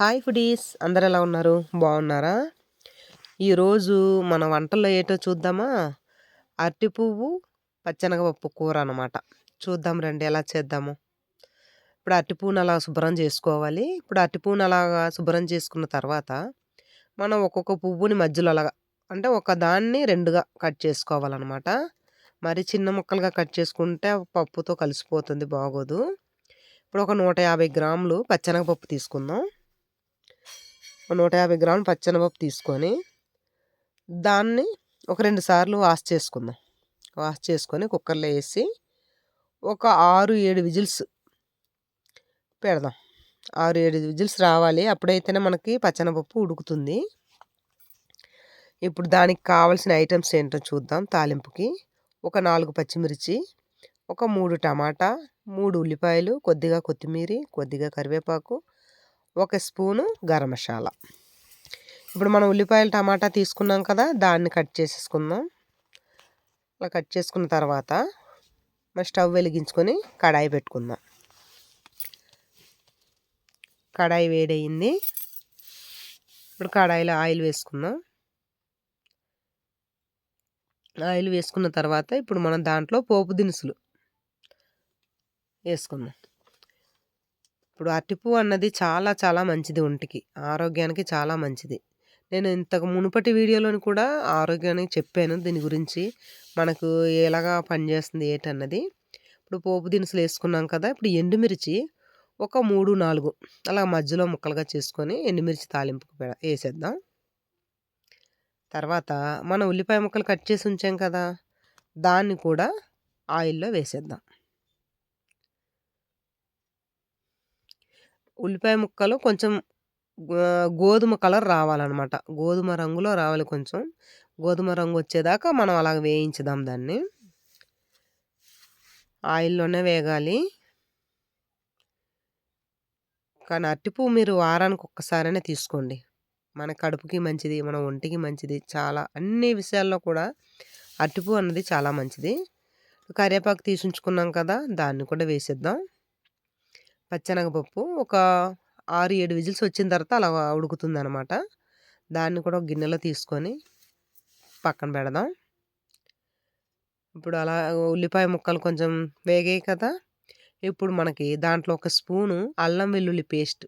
Hi foodies. అందరు ఎలా ఉన్నారు? బాగున్నారా? ఈరోజు మన వంటల్లో ఏటో చూద్దామా? అరటి పువ్వు పచ్చనగపప్పు కూర అనమాట చూద్దాం రండి ఎలా చేద్దాము. ఇప్పుడు అరటి పువ్వును అలా శుభ్రం చేసుకోవాలి. ఇప్పుడు అరటి పువ్వును అలాగా శుభ్రం చేసుకున్న తర్వాత మనం ఒక్కొక్క పువ్వుని మధ్యలో అలాగా అంటే ఒక దాన్ని రెండుగా కట్ చేసుకోవాలన్నమాట. మరి చిన్న ముక్కలుగా కట్ చేసుకుంటే పప్పుతో కలిసిపోతుంది బాగోదు. ఇప్పుడు ఒక నూట యాభై గ్రాములు పచ్చనగపప్పు తీసుకుందాం. నూట యాభై గ్రాములు పచ్చెనపప్పు తీసుకొని దాన్ని ఒక రెండు సార్లు వాష్ చేసుకుందాం. వాష్ చేసుకొని కుక్కర్లో వేసి ఒక ఆరు ఏడు విజిల్స్ పెడదాం. ఆరు ఏడు విజిల్స్ రావాలి. అప్పుడైతేనే మనకి పచ్చనపప్పు ఉడుకుతుంది. ఇప్పుడు దానికి కావాల్సిన ఐటమ్స్ ఏంటో చూద్దాం తాలింపుకి. ఒక నాలుగు పచ్చిమిర్చి ఒక మూడు టమాటా మూడు ఉల్లిపాయలు కొద్దిగా కొత్తిమీర కొద్దిగా కరివేపాకు ఒక స్పూను గరం మసాలా. ఇప్పుడు మనం ఉల్లిపాయలు టమాటా తీసుకున్నాం కదా దాన్ని కట్ చేసేసుకుందాం. అలా కట్ చేసుకున్న తర్వాత మన స్టవ్ వెలిగించుకొని కడాయి పెట్టుకుందాం. కడాయి వేడయింది. ఇప్పుడు కడాయిలో ఆయిల్ వేసుకుందాం. ఆయిల్ వేసుకున్న తర్వాత ఇప్పుడు మనం దాంట్లో పోపు దినుసులు వేసుకుందాం. ఇప్పుడు అరటిపువ్వు అన్నది చాలా చాలా మంచిది ఒంటికి. ఆరోగ్యానికి చాలా మంచిది. నేను ఇంతకు మునుపటి వీడియోలోని కూడా ఆరోగ్యానికి చెప్పాను. దీని గురించి మనకు ఎలాగా పనిచేస్తుంది ఏంటన్నది ఇప్పుడు పోపు దినుసులు వేసుకున్నాం కదా ఇప్పుడు ఎండుమిర్చి ఒక మూడు నాలుగు అలా మధ్యలో ముక్కలుగా చేసుకొని ఎండుమిర్చి తాలింపు వేసేద్దాం. తర్వాత మనం ఉల్లిపాయ ముక్కలు కట్ చేసి ఉంచాం కదా దాన్ని కూడా ఆయిల్లో వేసేద్దాం. ఉల్లిపాయ ముక్కలు కొంచెం గోధుమ కలర్ రావాలన్నమాట. గోధుమ రంగులో రావాలి కొంచెం. గోధుమ రంగు వచ్చేదాకా మనం అలాగ వేయించుదాం దాన్ని. ఆయిల్లోనే వేగాలి. కానీ అరటిపువ్వు మీరు వారానికి ఒక్కసారైనా తీసుకోండి. మన కడుపుకి మంచిది మన ఒంటికి మంచిది చాలా అన్ని విషయాల్లో కూడా అరటిపువ్వు అన్నది చాలా మంచిది. కరివేపాకు తీసి ఉంచుకున్నాం కదా దాన్ని కూడా వేసేద్దాం. పచ్చెనగపప్పు ఒక ఆరు ఏడు విజిల్స్ వచ్చిన తర్వాత అలా ఉడుకుతుంది అనమాట దాన్ని కూడా ఒక గిన్నెలో తీసుకొని పక్కన పెడదాం. ఇప్పుడు అలా ఉల్లిపాయ ముక్కలు కొంచెం వేగాయి కదా! ఇప్పుడు మనకి దాంట్లో ఒక స్పూను అల్లం వెల్లుల్లి పేస్ట్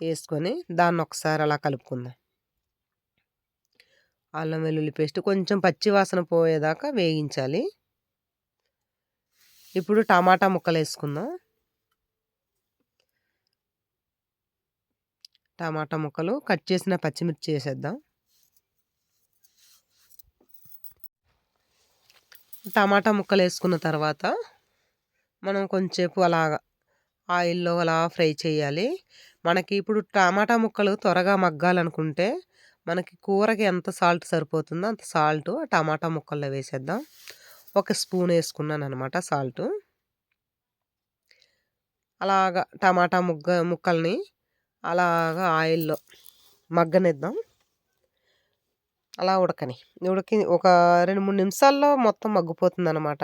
వేసుకొని దాన్ని ఒకసారి అలా కలుపుకుందాం. అల్లం వెల్లుల్లి పేస్ట్ కొంచెం పచ్చి వాసన పోయేదాకా వేగించాలి ఇప్పుడు టమాటా ముక్కలు వేసుకుందాం టమాటా ముక్కలు కట్ చేసిన పచ్చిమిర్చి వేసేద్దాం టమాటా ముక్కలు వేసుకున్న తర్వాత మనం కొంచెంసేపు అలా ఆయిల్లో అలా ఫ్రై చేయాలి. మనకి ఇప్పుడు టమాటా ముక్కలు త్వరగా మగ్గాలనుకుంటే మనకి కూరకి ఎంత సాల్ట్ సరిపోతుందో అంత సాల్ట్ టమాటా ముక్కల్లో వేసేద్దాం. ఒక స్పూన్ వేసుకున్నాను అనమాట సాల్ట్. అలాగా టమాటా ముగ్గ ముక్కల్ని అలాగా ఆయిల్లో మగ్గనిద్దాం. అలా ఉడకని. ఉడికి ఒక రెండు మూడు నిమిషాల్లో మొత్తం మగ్గిపోతుంది అనమాట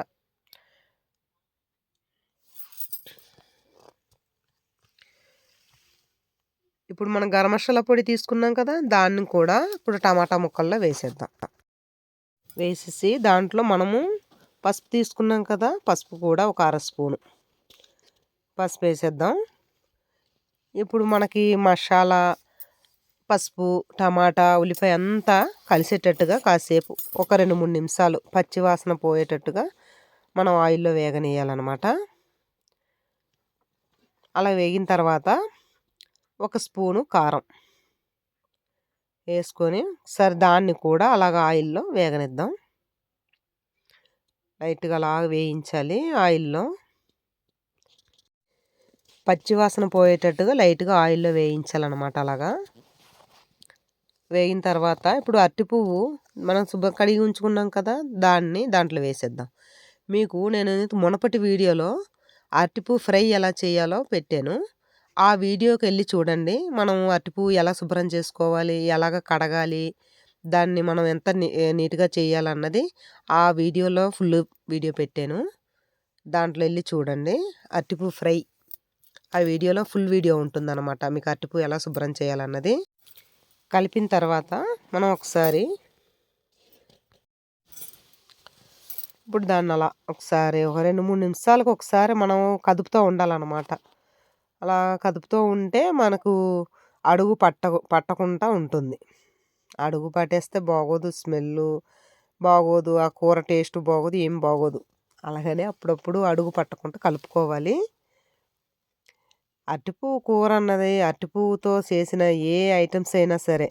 ఇప్పుడు మనం గరం మసాలా పొడి తీసుకున్నాం కదా దాన్ని కూడా ఇప్పుడు టమాటా ముక్కల్లో వేసేద్దాం. వేసేసి దాంట్లో మనము పసుపు తీసుకున్నాం కదా పసుపు కూడా ఒక అర స్పూను. పసుపు వేసేద్దాం. ఇప్పుడు మనకి మసాలా పసుపు టమాటా ఉల్లిపాయ అంతా కలిసేటట్టుగా కాసేపు ఒక రెండు మూడు నిమిషాలు పచ్చి వాసన పోయేటట్టుగా మనం ఆయిల్లో వేగనేయాలన్నమాట అలా వేగిన తర్వాత ఒక స్పూను కారం వేసుకొని సరే దాన్ని కూడా అలాగ ఆయిల్లో వేగనిద్దాం. లైట్గా అలా వేయించాలి ఆయిల్లో. పచ్చివాసన పోయేటట్టుగా లైట్గా ఆయిల్లో వేయించాలన్నమాట అలాగా. వేగిన తర్వాత ఇప్పుడు అరటి పువ్వు మనం శుభ్ర కడిగి ఉంచుకున్నాం కదా దాన్ని దాంట్లో వేసేద్దాం. మీకు నేను మునపటి వీడియోలో అరటిపువ్వు ఫ్రై ఎలా చేయాలో పెట్టాను. ఆ వీడియోకి వెళ్ళి చూడండి. మనం అరటిపువ్వు ఎలా శుభ్రం చేసుకోవాలి ఎలాగ కడగాలి దాన్ని మనం ఎంత నీట్గా చేయాలన్నది ఆ వీడియోలో ఫుల్ వీడియో పెట్టాను. దాంట్లో వెళ్ళి చూడండి. అరటిపు ఫ్రై. ఆ వీడియోలో ఫుల్ వీడియో ఉంటుందన్నమాట. మీకు అరటిపూ ఎలా శుభ్రం చేయాలన్నది. కలిపిన తర్వాత మనం ఒకసారి ఇప్పుడు దాన్ని అలా ఒకసారి ఒక రెండు మూడు నిమిషాలకు ఒకసారి మనం కదుపుతూ ఉండాలన్నమాట. అలా కదుపుతూ ఉంటే మనకు అడుగు పట్ట పట్టకుండా ఉంటుంది. అడుగు పట్టేస్తే బాగోదు స్మెల్ బాగోదు ఆ కూర టేస్ట్ బాగోదు ఏం బాగోదు. అలాగనే అప్పుడప్పుడు అడుగు పట్టకుండా కలుపుకోవాలి. అరటిపూ కూర అన్నది అరటిపువ్వుతో చేసిన ఏ ఐటమ్స్ అయినా సరే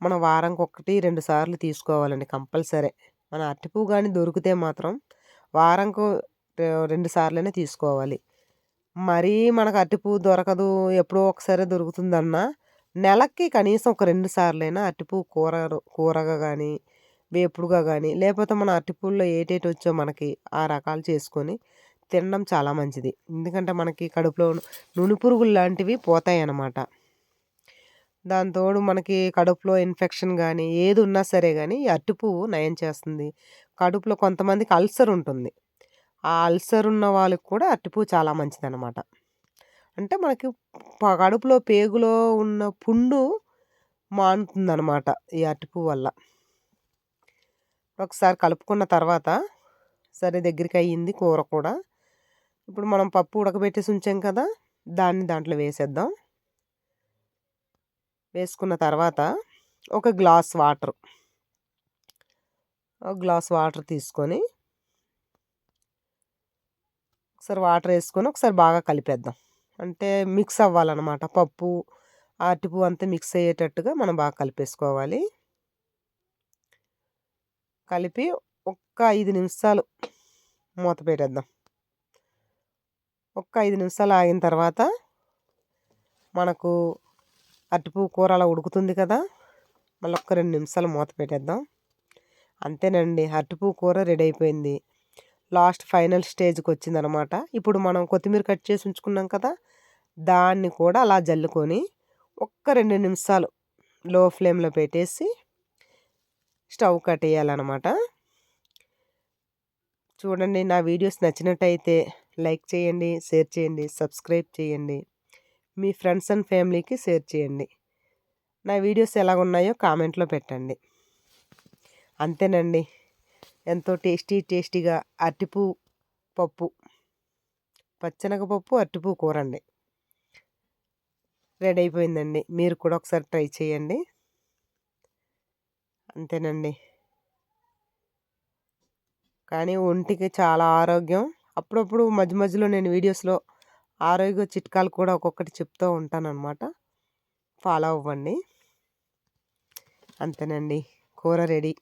మనం వారానికి ఒకటి రెండు సార్లు తీసుకోవాలండి కంపల్సరీ. మన అరటిపువ్వు కానీ దొరికితే మాత్రం వారంకు రెండు సార్లైనా తీసుకోవాలి. మరీ మనకు అరటిపువ్వు దొరకదు ఎప్పుడో ఒకసారి దొరుకుతుందన్నా నెలకి కనీసం ఒక రెండు సార్లైనా అరటిపువ్వు కూర కూరగా కానీ వేపుడుగా కానీ లేకపోతే మన అరటిపువ్వుల్లో ఏటేటి వచ్చో మనకి ఆ రకాలు చేసుకొని తినడం చాలా మంచిది. ఎందుకంటే మనకి కడుపులో నూనె పురుగులు లాంటివి పోతాయి అన్నమాట దాంతోడు మనకి కడుపులో ఇన్ఫెక్షన్ కానీ ఏది ఉన్నా సరే కానీ ఈ అరటిపువ్వు నయం చేస్తుంది. కడుపులో కొంతమందికి అల్సర్ ఉంటుంది ఆ అల్సర్ ఉన్న వాళ్ళకి కూడా అరటిపువ్వు చాలా మంచిదన్నమాట. అంటే మనకి కడుపులో పేగులో ఉన్న పుండు మానుతుందన్నమాట ఈ అరటిపువ్వు వల్ల. ఒకసారి కలుపుకున్న తర్వాత సరే దగ్గరికి అయ్యింది కూర కూడా. ఇప్పుడు మనం పప్పు ఉడకబెట్టేసి ఉంచాం కదా దాన్ని దాంట్లో వేసేద్దాం. వేసుకున్న తర్వాత ఒక గ్లాస్ వాటర్ ఒక గ్లాస్ వాటర్ తీసుకొని ఒకసారి వాటర్ వేసుకొని ఒకసారి బాగా కలిపేద్దాం. అంటే మిక్స్ అవ్వాలన్నమాట. పప్పు అరటిపువ్వు అంతా మిక్స్ అయ్యేటట్టుగా మనం బాగా కలిపేసుకోవాలి. కలిపి ఒక్క ఐదు నిమిషాలు మూత పెట్టేద్దాం. ఒక్క ఐదు నిమిషాలు ఆగిన తర్వాత మనకు అరటిపువ్వు కూర అలా ఉడుకుతుంది కదా మళ్ళీ ఒక్క రెండు నిమిషాలు మూత పెట్టేద్దాం. అంతేనండి అరటిపువ్వు కూర రెడీ అయిపోయింది. లాస్ట్ ఫైనల్ స్టేజ్కి వచ్చిందనమాట ఇప్పుడు మనం కొత్తిమీర కట్ చేసి ఉంచుకున్నాం కదా దాన్ని కూడా అలా జల్లుకొని ఒక్క రెండు నిమిషాలు లో ఫ్లేమ్లో పెట్టేసి స్టవ్ కట్టేయాలన్నమాట చూడండి నా వీడియోస్ నచ్చినట్టయితే లైక్ చేయండి షేర్ చేయండి సబ్స్క్రైబ్ చేయండి. మీ ఫ్రెండ్స్ అండ్ ఫ్యామిలీకి షేర్ చేయండి. నా వీడియోస్ ఎలా ఉన్నాయో కామెంట్లో పెట్టండి. అంతేనండి. ఎంతో టేస్టీ టేస్టీగా అరటిపూ పప్పు పచ్చనగపప్పు అరటిపూ కూర అండి రెడీ అయిపోయిందండి. మీరు కూడా ఒకసారి ట్రై చేయండి. అంతేనండి. కానీ ఒంటికి చాలా ఆరోగ్యం. అప్పుడప్పుడు మధ్య మధ్యలో నేను వీడియోస్లో ఆరోగ్య చిట్కాలు కూడా ఒక్కొక్కటి చెప్తూ ఉంటానన్నమాట. ఫాలో అవ్వండి. అంతేనండి. కూర రెడీ.